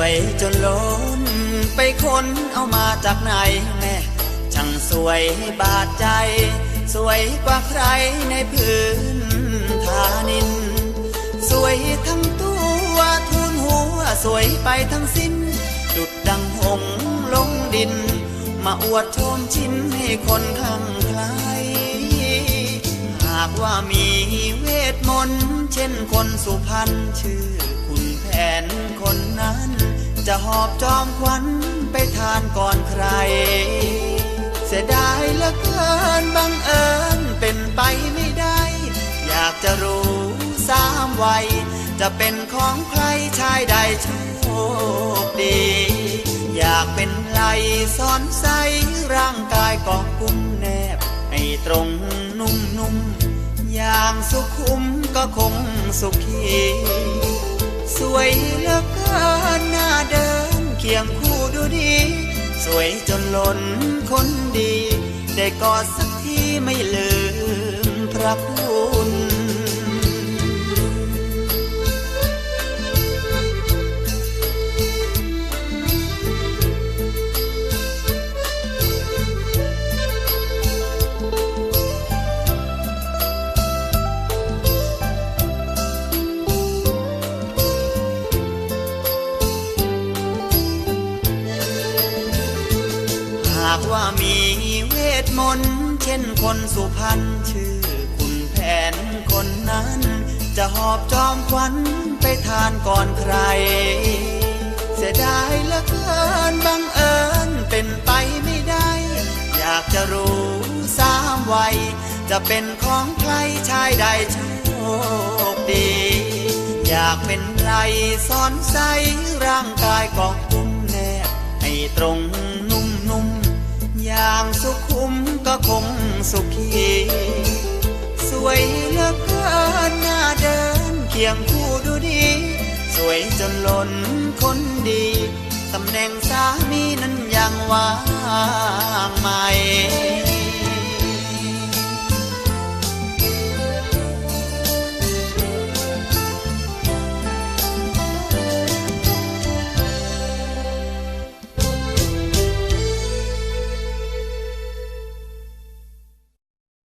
วยจนล้นไปค้นเอามาจากไหนแม่ช่างสวยบาดใจ สวยกว่าใครในพื้นฐานิน สวยทั้งตัวทุนหัวสวยไปทั้งสิ้น ดุดดังหงลงดิน มาอวดโชมชิ้นให้คนข้างใคร หากว่ามีเวทมนต์เช่นคนสุพรรณชื่อคุณแผนคนนั้น จะหอบจอมขวัญไปทานก่อนใคร เสียดายเหลือเกินบังเอิญเป็นไปไม่ได้ อยากจะรู้สามวัย จะเป็นของใครชายใดโชคดี อยากเป็นไหลซ้อนใสร่างกายกองกุ้มแนบ ให้ตรงนุ่มนุ่มๆอย่างสุขุมก็คงสุขี สวยเหลือเกินหน้า สวยจนล้นคนดี ได้กอดสักทีไม่ลืมพระผู้ากว่ามีเวทมนต์เช่นคนสุพรรณชื่อคุณแผนคนนั้น จะหอบจอมขวัญไปทานก่อนใคร เสียดายเหลือเกินบังเอิญเป็นไปไม่ได้ อยากจะรู้สามวัย จะเป็นของใครชายใดโชคดี อยากเป็นไรซ้อนใสร่างกายกองกุ้มแนบให้ตรง สุขี สวยเหลือเกินหน้าเดินเคียงคู่ดูดี สวยจนล้นคนดี ตำแหน่งสามีนั้นยังว่างไหม